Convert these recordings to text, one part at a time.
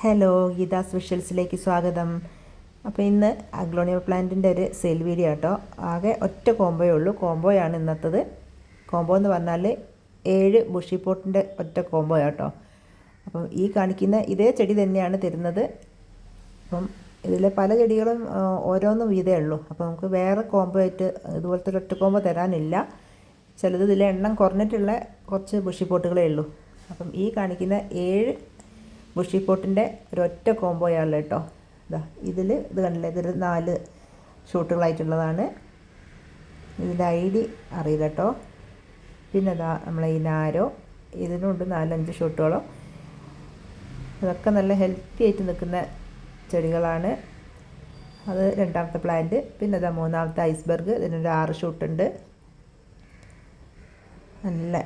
Hello Geetha സ്പെഷ്യൽസിലേക്ക് സ്വാഗതം. അപ്പോൾ ഇന്ന് അഗ്ലോണിയ പ്ലാന്റിന്റെ ഒരു സെയിൽ വീഡിയോ കേട്ടോ ആകെ ഒറ്റ കോംബോയേ ഉള്ളൂ. കോംബോയാണ് ഇന്നത്തത്. കോംബോ എന്ന് പറഞ്ഞാൽ ഏഴ് ബുഷി പോട്ടിന്റെ ഒറ്റ കോംബോ കേട്ടോ. അപ്പം ഈ കാണിക്കുന്ന ഇതേ ചെടി തന്നെയാണ് തരുന്നത്. അപ്പം ഇതിലെ പല ചെടികളും ഓരോന്നും വീതേ ഉള്ളൂ. അപ്പോൾ നമുക്ക് വേറെ കോംബോ ആയിട്ട് ഇതുപോലത്തെ ഒറ്റ കോംബോ തരാനില്ല. ചിലത് ഇതിലെ എണ്ണം കുറഞ്ഞിട്ടുള്ള കുറച്ച് ബുഷി പോട്ടുകളേ ഉള്ളൂ. അപ്പം ഈ കാണിക്കുന്ന ഏഴ് ബുഷി പോട്ടിന്റെ ഒരൊറ്റ കോംബോയാണ് കേട്ടോ ഇതാ ഇതിൽ ഇത് കണ്ടില്ലേ? ഇതൊരു നാല് ഷൂട്ടുകളായിട്ടുള്ളതാണ്. ഇതിന്റെ ഐ ഡി അറിയില്ല കേട്ടോ പിന്നെ ഇതാ നമ്മളെ ഈ നാരോ ഇതിനുണ്ട് നാലഞ്ച് ഷൂട്ടുകളോ. അതൊക്കെ നല്ല ഹെൽത്തി ആയിട്ട് നിൽക്കുന്ന ചെടികളാണ്. അത് രണ്ടാമത്തെ പ്ലാന്റ് പിന്നെ ഇതാ മൂന്നാമത്തെ ഐസ്ബർഗ് ഇതിനൊരു ആറ് ഷൂട്ടുണ്ട്. നല്ല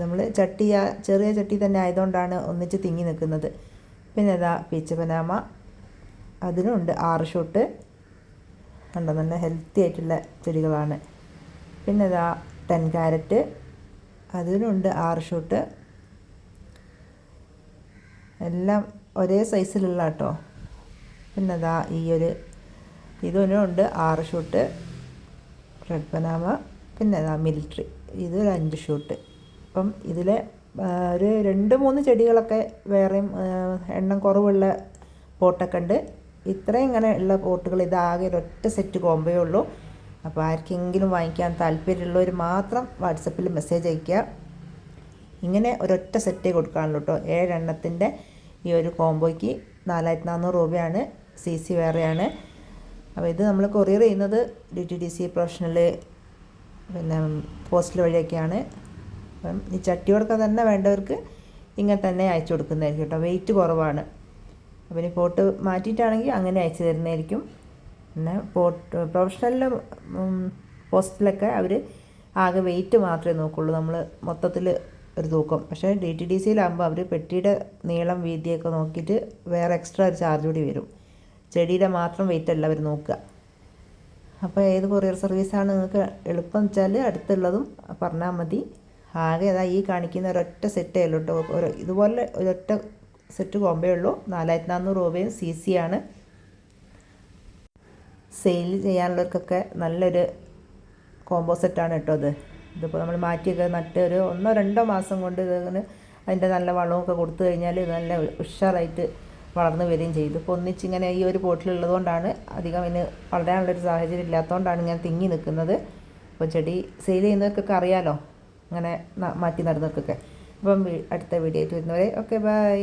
നമ്മൾ ചട്ടി ചെറിയ ചട്ടി തന്നെ ആയതുകൊണ്ടാണ് ഒന്നിച്ച് തിങ്ങി നിൽക്കുന്നത്. പിന്നെ ഇതാ പീച്ച് പനാമ അതിനുണ്ട് ആറ് ഷൂട്ട്. കണ്ടോ? നല്ല ഹെൽത്തി ആയിട്ടുള്ള ചെടികളാണ്. പിന്നെ ഇതാ ടെൻ ക്യാരറ്റ് അതിനുണ്ട് ആറ് ഷൂട്ട്. എല്ലാം ഒരേ സൈസിലുള്ള കേട്ടോ. പിന്നെ ഇതാ ഈ ഒരു ഇതിനുണ്ട് ആറ് ഷൂട്ട്. റെഡ് പനാമ പിന്നെ ഇതാ മിലിറ്ററി ഇതൊരു അഞ്ച് ഷൂട്ട്. അപ്പം ഇതിൽ ഒരു രണ്ട് മൂന്ന് ചെടികളൊക്കെ വേറെയും എണ്ണം കുറവുള്ള പോട്ടൊക്കെ ഉണ്ട്. ഇത്രയും ഇങ്ങനെ ഉള്ള പോട്ടുകൾ ഇതാകെ ഒരൊറ്റ സെറ്റ് കോമ്പേ ഉള്ളൂ. അപ്പോൾ ആർക്കെങ്കിലും വാങ്ങിക്കാൻ താല്പര്യമുള്ളവർ മാത്രം വാട്സപ്പിൽ മെസ്സേജ് അയയ്ക്കുക. ഇങ്ങനെ ഒരൊറ്റ സെറ്റേ കൊടുക്കാനുള്ളൂ കേട്ടോ. ഏഴെണ്ണത്തിന്റെ ഈ ഒരു കോംബോയ്ക്ക് നാലായിരത്തി നാനൂറ് രൂപയാണ്. സി സി വേറെയാണ്. അപ്പോൾ ഇത് നമ്മൾ കൊറിയർ ചെയ്യുന്നത് D T D C professional പിന്നെ പോസ്റ്റൽ വഴിയൊക്കെയാണ്. അപ്പം ഈ ചട്ടിയോടൊക്കെ തന്നെ വേണ്ടവർക്ക് ഇങ്ങനെ തന്നെ അയച്ചു കൊടുക്കുന്നതായിരിക്കും കേട്ടോ. വെയിറ്റ് കുറവാണ്. അപ്പം ഇനി പോട്ട് മാറ്റിയിട്ടാണെങ്കിൽ അങ്ങനെ അയച്ചു തരുന്നതായിരിക്കും. പിന്നെ പോട്ട് പ്രൊഫഷണലിൽ പോസ്റ്റിലൊക്കെ അവർ ആകെ വെയിറ്റ് മാത്രമേ നോക്കുള്ളൂ. നമ്മൾ മൊത്തത്തിൽ ഒരു തൂക്കം. പക്ഷേ ഡി ടി ഡി സിയിലാകുമ്പോൾ അവർ പെട്ടിയുടെ നീളം വീതിയൊക്കെ നോക്കിയിട്ട് വേറെ എക്സ്ട്രാ ഒരു ചാർജ് കൂടി വരും. ചെടിയുടെ മാത്രം വെയിറ്റ് അല്ല അവർ നോക്കുക. അപ്പോൾ ഏത് കൊറിയർ സർവീസാണ് നിങ്ങൾക്ക് എളുപ്പം വെച്ചാൽ അടുത്തുള്ളതും പറഞ്ഞാൽ മതി. ആകെ അതാ ഈ കാണിക്കുന്ന ഒരൊറ്റ സെറ്റേ ഉള്ളൂ കേട്ടോ. ഒരു ഇതുപോലെ ഒരൊറ്റ സെറ്റ് കോമ്പേ ഉള്ളൂ. നാലായിരത്തി നാനൂറ് രൂപയും സി സി ആണ്. സെയിൽ ചെയ്യാനുള്ളവർക്കൊക്കെ നല്ലൊരു കോംബോ സെറ്റാണ് കേട്ടോ ഇത്. ഇതിപ്പോൾ നമ്മൾ മാറ്റിയൊക്കെ നട്ട് ഒരു ഒന്നോ രണ്ടോ മാസം കൊണ്ട് ഇതങ്ങനെ അതിന്റെ നല്ല വളമൊക്കെ കൊടുത്തു കഴിഞ്ഞാൽ ഇത് നല്ല ഉഷാറായിട്ട് വളർന്നു വരികയും ചെയ്തു. ഇപ്പോൾ ഒന്നിച്ചിങ്ങനെ ഈ ഒരു പോട്ടിലുള്ളതുകൊണ്ടാണ് അധികം ഇതിന് വളരാനുള്ളൊരു സാഹചര്യം ഇല്ലാത്തതുകൊണ്ടാണ് ഇങ്ങനെ തിങ്ങി നിൽക്കുന്നത്. അപ്പോൾ ചെടി സെയിൽ ചെയ്യുന്നവർക്കൊക്കെ അറിയാലോ? അങ്ങനെ മാറ്റി നടുന്നവർക്കൊക്കെ. അപ്പം അടുത്ത വീഡിയോ ആയിട്ട് വരുന്നവരെ ഓക്കെ ബൈ.